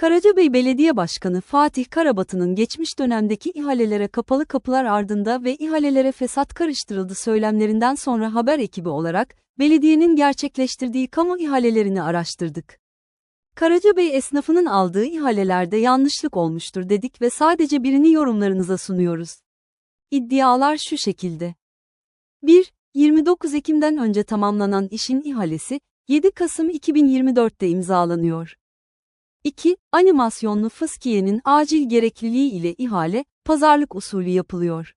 Karacabey Belediye Başkanı Fatih Karabatı'nın geçmiş dönemdeki ihalelere kapalı kapılar ardında ve ihalelere fesat karıştırıldı söylemlerinden sonra haber ekibi olarak, belediyenin gerçekleştirdiği kamu ihalelerini araştırdık. Karacabey esnafının aldığı ihalelerde yanlışlık olmuştur dedik ve sadece birini yorumlarınıza sunuyoruz. İddialar şu şekilde. 1. 29 Ekim'den önce tamamlanan işin ihalesi, 7 Kasım 2024'te imzalanıyor. 2. Animasyonlu fıskiyenin acil gerekliliği ile ihale, pazarlık usulü yapılıyor.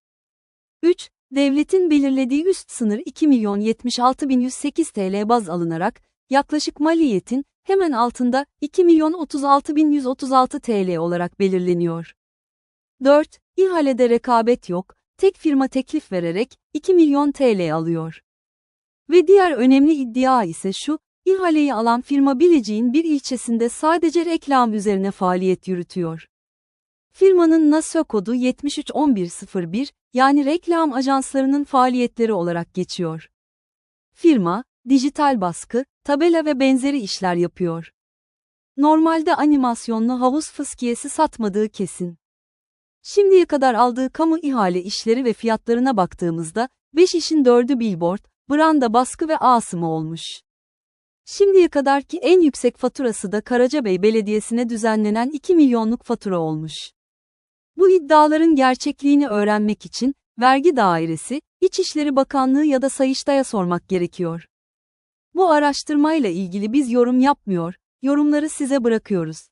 3. Devletin belirlediği üst sınır 2.076.108 TL baz alınarak, yaklaşık maliyetin, hemen altında 2.036.136 TL olarak belirleniyor. 4. İhalede rekabet yok, tek firma teklif vererek 2 milyon TL alıyor. Ve diğer önemli iddia ise şu, ihaleyi alan firma Bilecik'in bir ilçesinde sadece reklam üzerine faaliyet yürütüyor. Firmanın NASÖ kodu 731101, yani reklam ajanslarının faaliyetleri olarak geçiyor. Firma, dijital baskı, tabela ve benzeri işler yapıyor. Normalde animasyonlu havuz fıskiyesi satmadığı kesin. Şimdiye kadar aldığı kamu ihale işleri ve fiyatlarına baktığımızda, 5 işin 4'ü billboard, branda baskı ve asımı olmuş. Şimdiye kadarki en yüksek faturası da Karacabey Belediyesi'ne düzenlenen 2 milyonluk fatura olmuş. Bu iddiaların gerçekliğini öğrenmek için, Vergi Dairesi, İçişleri Bakanlığı ya da Sayıştay'a sormak gerekiyor. Bu araştırmayla ilgili biz yorum yapmıyor, yorumları size bırakıyoruz.